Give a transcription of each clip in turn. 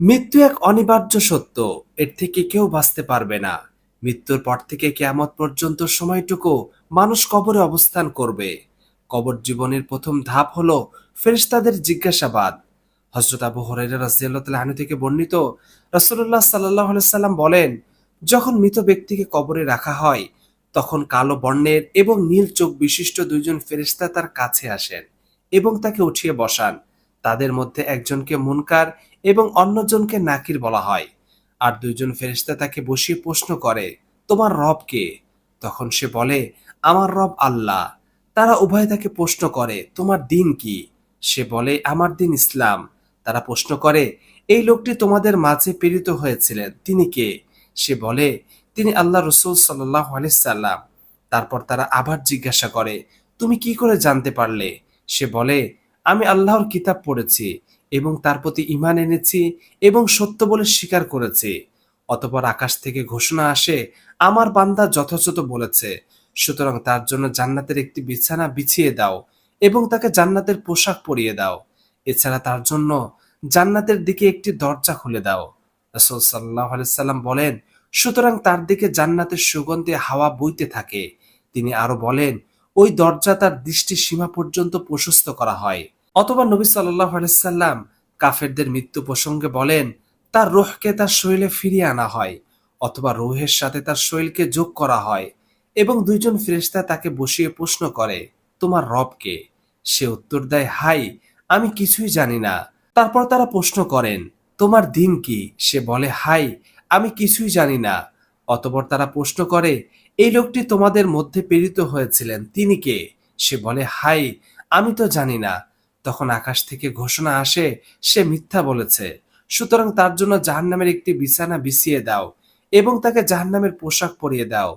মৃত্যু এক অনিবার্য সত্য। এর থেকে কেউ বাঁচতে পারবে না। মৃত্যুর পর থেকে কেয়ামত পর্যন্ত সময়টুকু মানুষ কবরে অবস্থান করবে। কবর জীবনের প্রথম ধাপ হলো ফেরেশতাদের জিজ্ঞাসাবাদ। হজরত আবু হরাইরা রাজিয়াল্লাহ থেকে বর্ণিত রসুল্লাহ সাল্লাহ সাল্লাম বলেন, যখন মৃত ব্যক্তিকে কবরে রাখা হয়, তখন কালো বর্ণের এবং নীল চোখ বিশিষ্ট দুইজন ফেরেশতা তার কাছে আসেন এবং তাকে উঠিয়ে বসান। তাদের মধ্যে একজনকে মুনকার এবং অন্যজনকে নাকির বলা হয়। আর দুইজন ফেরেশতা তাকে বসিয়ে প্রশ্ন করে, তোমার রব কে? তখন সে বলে, আমার রব আল্লাহ। তারা উভয় তাকে প্রশ্ন করে, তোমার দিন কি? সে বলে, আমার দিন ইসলাম। তারা প্রশ্ন করে, এই লোকটি তোমাদের মাঝে প্রেরিত হয়েছিলেন তিনি কে? সে বলে, তিনি আল্লাহ রসুল সাল্লাহ সাল্লাম। তারপর তারা আবার জিজ্ঞাসা করে, তুমি কি করে জানতে পারলে? সে বলে আমি আল্লাহর কিতাব পড়েছি এবং তার প্রতি ইমান এনেছি এবং সত্য বলে স্বীকার করেছি। অতপর আকাশ থেকে ঘোষণা আসে, আমার বান্দা যথাযথ বলেছে। সুতরাং তার জন্য জান্নাতের একটি বিছানা বিছিয়ে দাও এবং তাকে জান্নাতের পোশাক পরিয়ে দাও। এছাড়া তার জন্য জান্নাতের দিকে একটি দরজা খুলে দাও। রাসূল সাল্লাহ সাল্লাম বলেন, সুতরাং তার দিকে জান্নাতের সুগন্ধে হাওয়া বইতে থাকে। তিনি আরও বলেন, ওই দরজা তার দৃষ্টি সীমা পর্যন্ত প্রশস্ত করা হয়। অথবা নবী সাল্লাহ সাল্লাম কাফেরদের মৃত্যু প্রসঙ্গে বলেন, তার রোহকে তার শরীরে ফিরিয়ে আনা হয় অথবা রোহের সাথে তার শরীরকে যোগ করা হয় এবং দুইজন ফেরেশতা তাকে বসিয়ে প্রশ্ন করে, তোমার রবকে সে উত্তর দেয়, হাই, আমি কিছুই জানি না। তারপর তারা প্রশ্ন করেন, তোমার দিন কি? সে বলে, হাই, আমি কিছুই জানি না। অতপর তারা প্রশ্ন করে, এই লোকটি তোমাদের মধ্যে প্রেরিত হয়েছিলেন, তিনি কে? সে বলে, হাই, আমি তো জানি না। তখন আকাশ থেকে ঘোষণা আসে, সে মিথ্যা বলেছে। সুতরাং তার জন্য জাহান্নামের একটি বিছানা বিছিয়ে দাও এবং তাকে জাহান্নামের পোশাক পরিয়ে দাও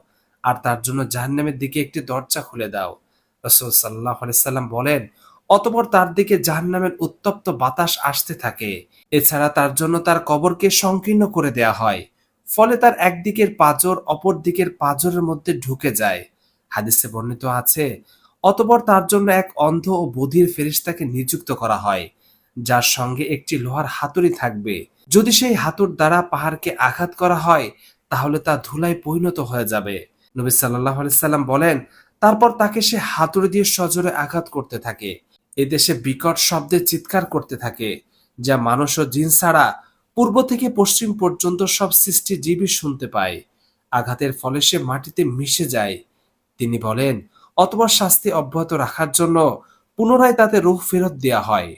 আর তার জন্য জাহান্নামের দিকে একটি দরজা খুলে দাও। রসুল সাল্লাহ সাল্লাম বলেন, অতপর তার দিকে জাহান্নামের উত্তপ্ত বাতাস আসতে থাকে। এছাড়া তার জন্য তার কবরকে সংকীর্ণ করে দেয়া হয়। ফলে তার একদিকের পাজর অপর দিকের পাজরের মধ্যে ঢুকে যায়। হাদিসে বর্ণিত আছে অতপর তার জন্য এক অন্ধ ও বধির ফেরিস্তাকে নিযুক্ত করা হয়, যার সঙ্গে একটি লোহার হাতুড়ি থাকবে। যদি সেই হাতুর দ্বারা পাহাড়কে আঘাত করা হয়, তাহলে তা ধুলায় পরিণত হয়ে যাবে। নবী সাল্লাহ সাল্লাম বলেন, তারপর তাকে সে হাতুড়ি দিয়ে সজোরে আঘাত করতে থাকে। এদেশে বিকট শব্দে চিৎকার করতে থাকে, যা মানুষ ও জিন ছাড়া পূর্ব থেকে পশ্চিম পর্যন্ত সব সৃষ্টি জীবই শুনতে পায়। আঘাতের ফলে সে মাটিতে মিশে যায়। তিনি বলেন অতবার শাস্তি অব্যাহত রাখার জন্য পুনরায় তাতে রুখ ফেরত দেয়া হয়।